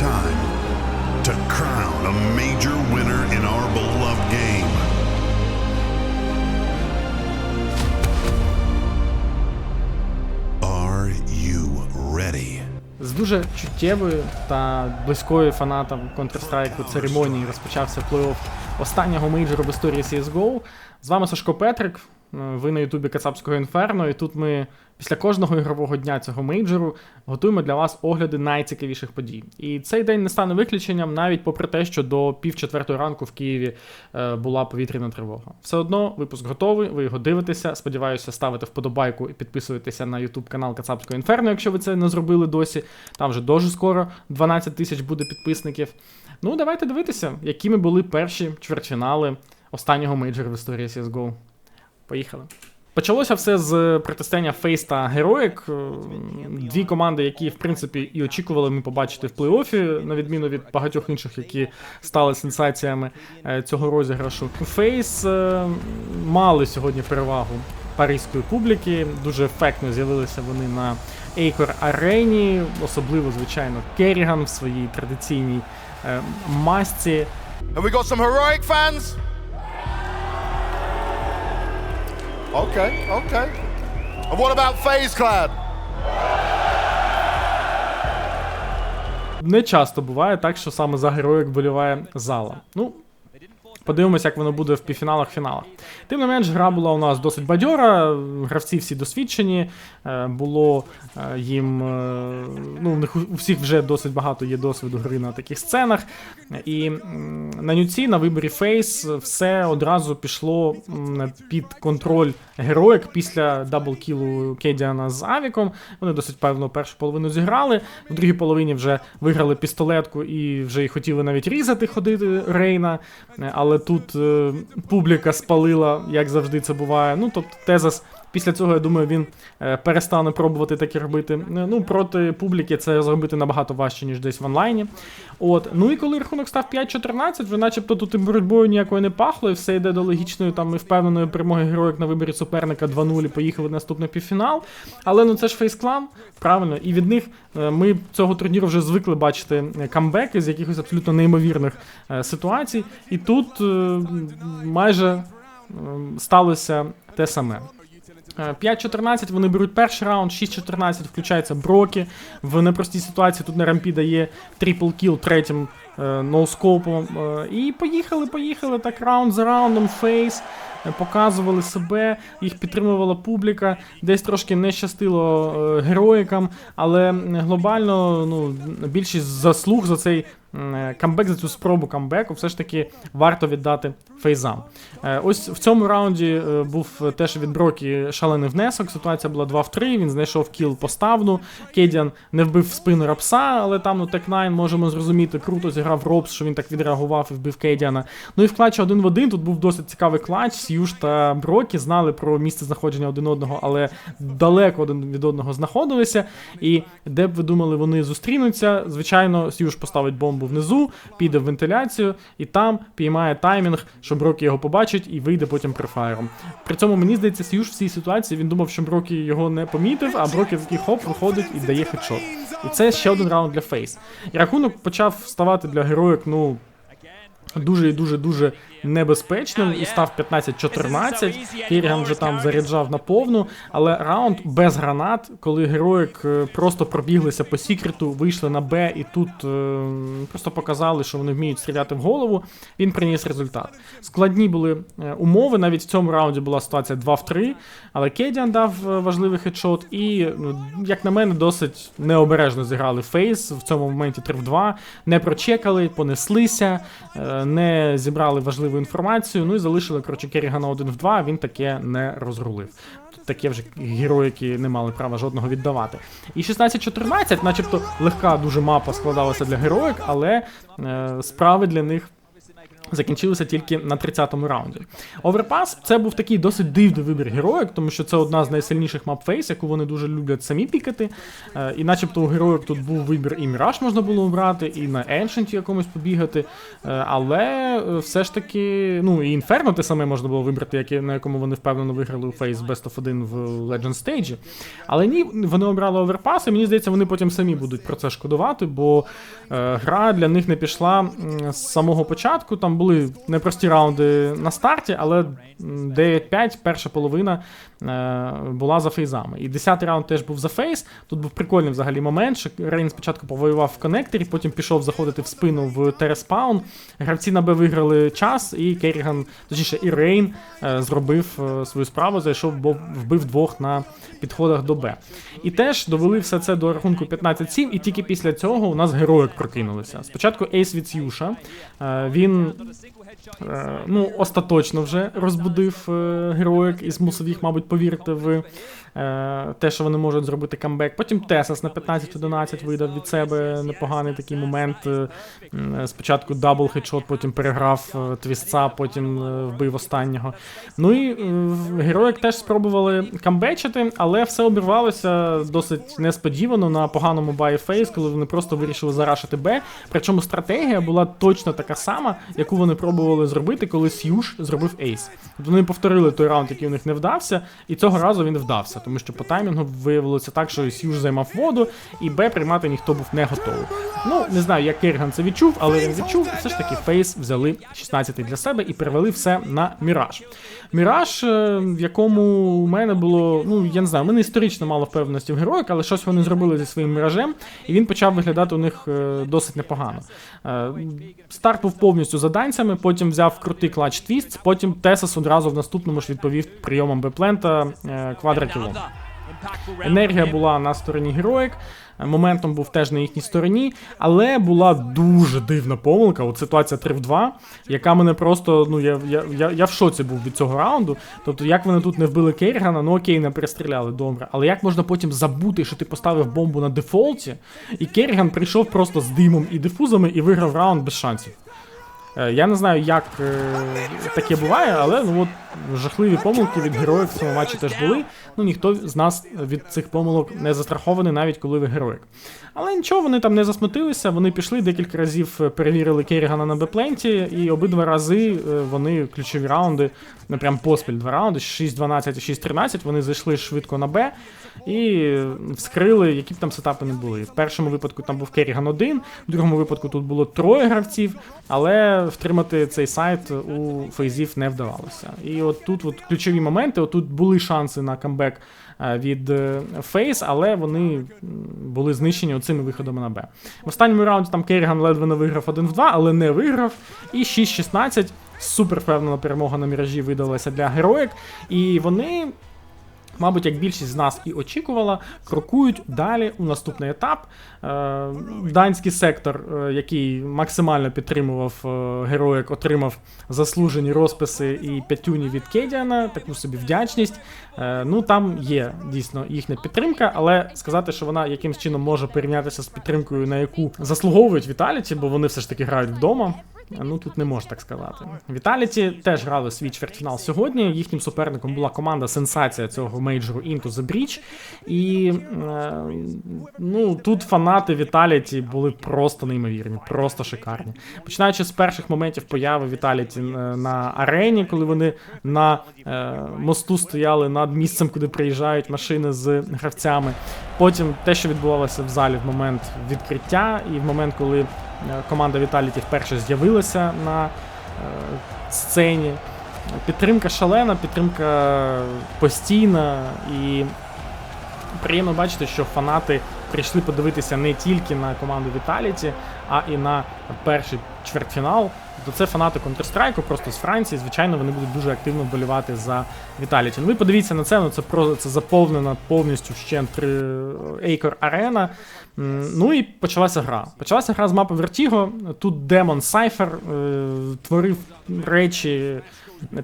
time to crown a major winner in our beloved game. Are you ready? З дуже чуттєвою та близькою фанатам Counter-Strike церемонії розпочався плей-офф останнього мейджору в історії CSGO. З вами Сашко Петрик. Е, Ви на Ютубі Кацапського інферно, і тут ми після кожного ігрового дня цього мейджору готуємо для вас огляди найцікавіших подій. І цей день не стане виключенням, навіть попри те, що до пів четвертої ранку в Києві е, була повітряна тривога. Все одно випуск готовий, ви його дивитеся. Сподіваюся, ставите вподобайку і підписуєтеся на YouTube канал Кацапського інферно, якщо ви це не зробили досі. Там вже дуже скоро 12 тисяч буде підписників. Ну, давайте дивитися, якими були перші чвертьфінали останнього мейджору в історії CSGO. Поїхали. Почалося все з протистояння Фейс та. Е, Дві команди, які, в принципі, і очікували ми побачити в плей-оффі, на відміну від багатьох інших, які стали сенсаціями е, цього розіграшу. Фейс е, мали сьогодні перевагу паризької публіки. Дуже ефектно з'явилися вони на Acre арені, особливо, звичайно, Керріган в своїй традиційній е, масці. Have we got some heroic fans? Okay, okay. And what about Phase Clan? Не часто буває так, що саме за героїк боліває зала. Ну, подивимося, як воно буде в півфіналах фіналах. Тим не менш, гра була у нас досить бадьора, гравці всі досвідчені, е, було е, їм. е, Ну, в них у всіх вже досить багато є досвіду гри на таких сценах. І на нюці, на виборі Фейс, все одразу пішло під контроль героїк після даблкілу Кедіана з Авіком. Вони досить певно першу половину зіграли. В другій половині вже виграли пістолетку і вже й хотіли навіть різати ходити Рейна. Але тут публіка спалила, як завжди це буває. Ну, тобто Тезас. Після цього, я думаю, він е, перестане пробувати таке робити. Е, Ну, проти публіки це зробити набагато важче, ніж десь в онлайні. От. Ну і коли рахунок став 5-14, вже начебто тут і боротьбою ніякою не пахло, і все йде до логічної там і впевненої перемоги героїк на виборі суперника 2-0 і поїхали в наступний півфінал. Але ну це ж фейсклан, правильно, і від них е, ми цього турніру вже звикли бачити камбеки з якихось абсолютно неймовірних ситуацій. І тут майже сталося те саме. Е, 5-14 вони беруть перший раунд, 6-14 включається Брокі. В непростій ситуації тут на рампі дає трипл кіл третім е, ноускопом. Е, і поїхали, поїхали так раунд за раундом, фейс. Показували себе, їх підтримувала публіка. Десь трошки не щастило е, героїкам, але глобально ну, більшість заслуг за цей е, камбек, за цю спробу камбеку, все ж таки варто віддати фейзам. Е, Ось в цьому раунді був теж від Брокі шалений внесок. Ситуація була 2 в 3. Він знайшов кіл поставну. Кедіан не вбив в спину Рапса, але там ну Тек-9 можемо зрозуміти. Круто зіграв Робс, що він так відреагував і вбив Кедіана. Ну і в клатчі один в один. Тут був досить цікавий клатч. Сьюж та Брокі знали про місце знаходження один одного, але далеко один від одного знаходилися. І де б ви думали, вони зустрінуться. Звичайно, Сьюж поставить бомбу внизу, піде в вентиляцію і там піймає таймінг, що Брокі його побачить і вийде потім префайром. При цьому мені здається, Сьюж в цій ситуації він думав, що Брокі його не помітив, а Брокі такий хоп виходить і дає хедшот. І це ще один раунд для Фейс. І рахунок почав ставати для героїк, ну. Дуже і дуже дуже небезпечним і став 15-14. Кіріган вже там заряджав на повну, але раунд без гранат, коли героїк е, просто пробіглися по секрету, вийшли на Б і тут е, просто показали, що вони вміють стріляти в голову. Він приніс результат. Складні були е, умови. Навіть в цьому раунді була ситуація 2 в 3, але Кедіан дав важливий хедшот, і, ну, як на мене, досить необережно зіграли Фейс в цьому моменті 3 в 2, не прочекали, понеслися, не зібрали важливу інформацію. Ну і залишили коротше Керігана 1 в 2, Він таке не розрулив. Таке вже герої, які не мали права жодного віддавати. І 16-14, начебто легка дуже мапа складалася для героїк, але е, справи для них закінчилися тільки на 30-му раунді. Оверпас це був такий досить дивний вибір героїк, тому що це одна з найсильніших мап фейс, яку вони дуже люблять самі пікати. Е, і начебто у героїк тут був вибір і Міраж можна було обрати, і на Ancient якомусь побігати. Е, але е, все ж таки, ну і Inferno те саме можна було вибрати, на якому вони впевнено виграли у фейс Best of 1 в Legend Stage. Але ні, вони обрали оверпас, і мені здається, вони потім самі будуть про це шкодувати, бо гра для них не пішла з самого початку. Там були непрості раунди на старті, але 9-5, перша половина е, була за фейзами. І 10-й раунд теж був за фейс. Тут був прикольний взагалі момент, що Рейн спочатку повоював в коннекторі, потім пішов заходити в спину в тереспаун. Гравці на Б виграли час, і Керріган, точніше, і Рейн е, зробив е, свою справу, зайшов, бо вбив двох на підходах до Б. І теж довели все це до рахунку 15-7, і тільки після цього у нас героїк прокинулися. Спочатку Ейс від Сьюша. Е, Він е, ну, остаточно вже розбудив е, героїк і змусив їх, мабуть, повірити в е, те, що вони можуть зробити камбек. Потім Тесас на 15-11 видав від себе непоганий такий момент. Е, Спочатку дабл хедшот, потім переграв е, твістца, потім е, вбив останнього. Ну і е, героїк теж спробували камбечити, але все обірвалося досить несподівано на поганому бай фейс, коли вони просто вирішили зарашити Б. Причому стратегія була точно така сама, яку вони пробували зробити, коли Сьюш зробив ейс. Тобто вони повторили той раунд, який у них не вдався, і цього разу він вдався, тому що по таймінгу виявилося так, що Сьюш займав воду, і Б приймати ніхто був не готовий. Ну, не знаю, як Керган це відчув, але він відчув, все ж таки фейс взяли 16 для себе і перевели все на Міраж. Міраж, е, в якому у мене було, ну я не знаю, у мене історично мало впевненості в героїк, але щось вони зробили зі своїм міражем, і він почав виглядати у них е, досить непогано. Е, Старт був повністю за данцями, потім взяв крутий клач твіст, потім Тесас одразу в наступному ж відповів прийомом Беплента е, квадрокілом. Енергія була на стороні героїк. Моментом був теж на їхній стороні, але була дуже дивна помилка. От ситуація 3 в 2, яка мене просто. Ну я, я, я, я в шоці був від цього раунду. Тобто, як вони тут не вбили Керрігана, ну окей, не перестріляли добре. Але як можна потім забути, що ти поставив бомбу на дефолті, і Керріган прийшов просто з димом і дифузами і виграв раунд без шансів. Е, Я не знаю, як е, таке буває, але ну от жахливі помилки від героїв в цьому матчі теж були. Ну ніхто з нас від цих помилок не застрахований, навіть коли ви героїк. Але нічого, вони там не засмутилися, вони пішли декілька разів е, перевірили Керрігана на Бепленті, і обидва рази е, вони ключові раунди, не прям поспіль два раунди, 6-12 і 6-13, вони зайшли швидко на Б і вскрили, які б там сетапи не були. В першому випадку там був Керріган один, в другому випадку тут було троє гравців, але втримати цей сайт у фейзів не вдавалося. І от тут от ключові моменти, от тут були шанси на камбек е, від е, Фейс, але вони були знищені оцими виходами на Б. В останньому раунді там Керіган ледве не виграв 1 в 2, але не виграв. І 6-16. Супер впевнена перемога на міражі видалася для героїк. І вони мабуть, як більшість з нас і очікувала, крокують далі у наступний етап. Е, Данський сектор, е, який максимально підтримував е, героїк, отримав заслужені розписи і п'ятюні від Кедіана, таку собі вдячність. Ну там є дійсно їхня підтримка, але сказати, що вона якимсь чином може порівнятися з підтримкою, на яку заслуговують Віталіті, бо вони все ж таки грають вдома. Ну тут не можна так сказати. Віталіті теж грали свій чвертьфінал сьогодні. Їхнім суперником була команда сенсація цього мейджору Into the Breach. І е, ну тут фанати Віталіті були просто неймовірні, просто шикарні. Починаючи з перших моментів появи Віталіті на арені, коли вони на е, мосту стояли над місцем, куди приїжджають машини з гравцями. Потім те, що відбувалося в залі в момент відкриття, і в момент, коли команда Віталіті вперше з'явилася на е, сцені. Підтримка шалена, підтримка постійна і приємно бачити, що фанати прийшли подивитися не тільки на команду Віталіті, а і на перший чвертьфінал. Тобто це фанати Counter-Strike, просто з Франції. Звичайно, вони будуть дуже активно вболівати за Vitality. Ну ви подивіться на це, ну це про це заповнена повністю вщент Acre Arena. Ну і почалася гра. Почалася гра з мапи Vertigo. Тут Демон Сайфер е, творив речі.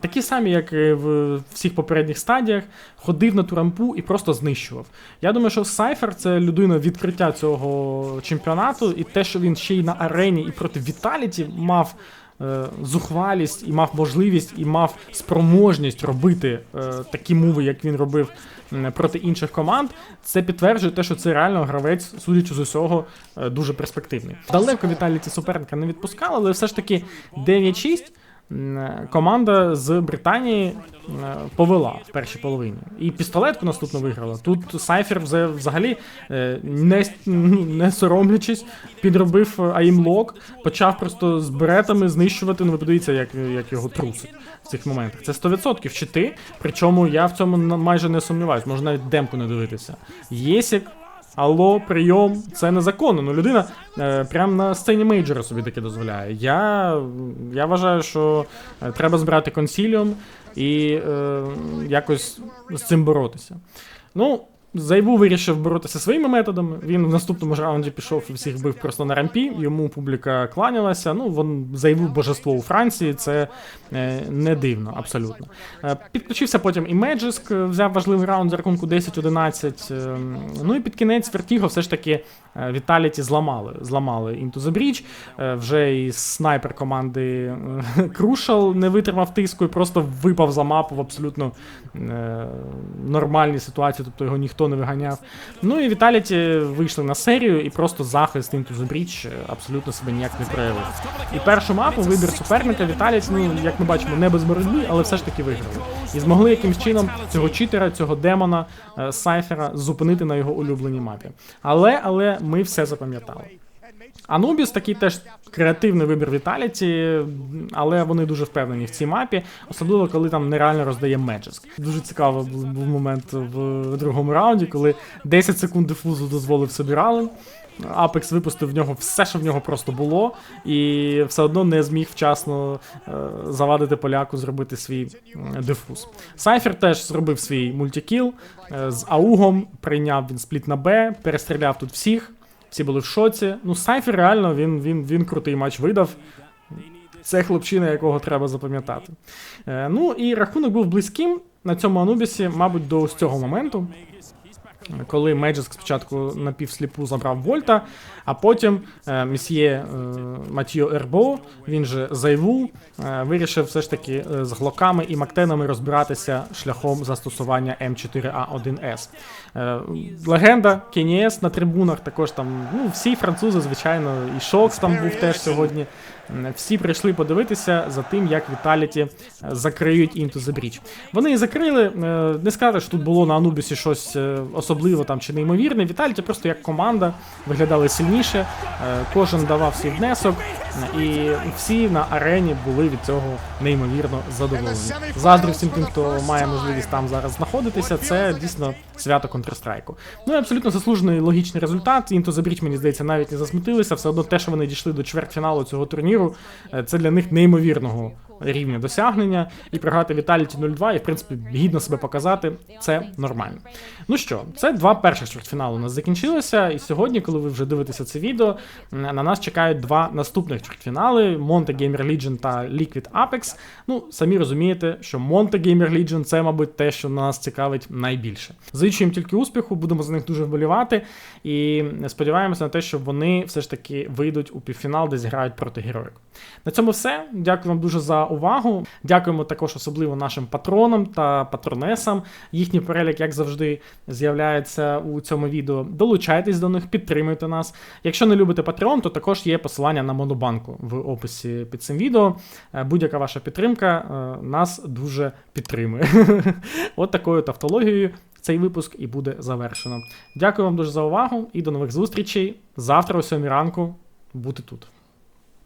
Такі самі, як і в всіх попередніх стадіях, ходив на ту рампу і просто знищував. Я думаю, що Сайфер це людина відкриття цього чемпіонату, і те, що він ще й на арені і проти Віталіті мав е, зухвалість і мав можливість і мав спроможність робити е, такі мови, як він робив проти інших команд, це підтверджує те, що це реально гравець, судячи з усього, е, дуже перспективний. Далеко Віталіті суперника не відпускали, але все ж таки 9-6 м, е, команда з Британії е, повела в першій половині. І пістолетку наступно виграла. Тут Сайфер взагалі е, не, не соромлячись, підробив аїмлок, почав просто з беретами знищувати. Ну, ви подивіться, як, як його трусить в цих моментах. Це 100% щити, причому я в цьому майже не сумніваюсь, можна навіть демку не дивитися. Єсік. Алло, прийом, це незаконно. Ну людина е, прямо на сцені мейджора собі таке дозволяє. Я, я вважаю, що е, треба збирати консіліум і е, якось з цим боротися. Ну, Зайву вирішив боротися своїми методами. Він в наступному ж раунді пішов і всіх бив просто на рампі. Йому публіка кланялася. Ну, він зайву божество у Франції, це е, не дивно, абсолютно. Е, підключився потім і Меджиск, е, взяв важливий раунд за рахунку 10-11. е, ну і під кінець Вертіго все ж таки Віталіті зламали. Зламали Into the. Е, вже і снайпер команди Крушал не витримав тиску і просто випав за мапу в абсолютно нормальній ситуації, тобто його ніхто не виганяв. Ну і Віталіті вийшли на серію, і просто захист Into the Breach е, абсолютно себе ніяк не проявив. І першу мапу, вибір суперника, Віталіті, ну як ми бачимо, не без боротьби, але все ж таки виграли. І змогли якимсь чином цього читера, цього демона, е, Сайфера зупинити на його улюбленій мапі. Але, але ми все запам'ятали. Анубіс такий теж креативний вибір Віталіті, але вони дуже впевнені в цій мапі, особливо коли там нереально роздає Меджиск. Дуже цікавий був, момент в другому раунді, коли 10 секунд дифузу дозволив собі Рален. Апекс випустив в нього все, що в нього просто було, і все одно не зміг вчасно е, завадити поляку зробити свій дифуз. Сайфер теж зробив свій мультикіл е, з Аугом, прийняв він спліт на Б, перестріляв тут всіх. Всі були в шоці. Ну, Сайфер реально він, він, він крутий матч видав. Це хлопчина, якого треба запам'ятати. Е, ну і рахунок був близьким на цьому Анубісі, мабуть, до ось цього моменту. Коли Меджиск спочатку напівсліпу забрав Вольта, а потім е, місьє е, Матіо Ербо, він же Зайву, е, вирішив все ж таки е, з глоками і мактенами розбиратися шляхом застосування М4А1С. Е, легенда Кеніес на трибунах також там, ну, всі французи, звичайно, і Шокс там був теж сьогодні. Всі прийшли подивитися за тим, як Віталіті е, закриють Into the Breach. Вони і закрили. е, Не сказати, що тут було на Анубісі щось е, особливо там чи неймовірне. Віталіті просто як команда виглядали сильніше, кожен давав свій внесок, і всі на арені були від цього неймовірно задоволені. Заздрю всім тим, хто має можливість там зараз знаходитися. Це дійсно свято Counter-Strike. Ну і абсолютно заслужений логічний результат. Into the Breach, мені здається, навіть не засмутилися. Все одно те, що вони дійшли до чвертьфіналу цього турніру, е, це для них неймовірного рівня досягнення. І програти Vitality 0-2 і, в принципі, гідно себе показати, це нормально. Ну що, це два перших чвертьфіналу у нас закінчилися. І сьогодні, коли ви вже дивитеся це відео, на нас чекають два наступних чвертьфінали: Monte Gamer Legion та Liquid Apex. Ну, самі розумієте, що Monte Gamer Legion це, мабуть, те, що нас цікавить найбільше. Зичу їм тільки успіху, будемо за них дуже вболівати. І сподіваємося на те, що вони все ж таки вийдуть у півфінал, де зіграють проти героїк. На цьому все. Дякую вам дуже за увагу. Дякуємо також особливо нашим патронам та патронесам. Їхній перелік, як завжди, з'являється у цьому відео. Долучайтесь до них, підтримуйте нас. Якщо не любите Patreon, то також є посилання на Монобанку в описі під цим відео. Е, Будь-яка ваша підтримка е, нас дуже підтримує. От такою тавтологією цей випуск і буде завершено. Дякую вам дуже за увагу і до нових зустрічей. Завтра о 7 ранку бути тут.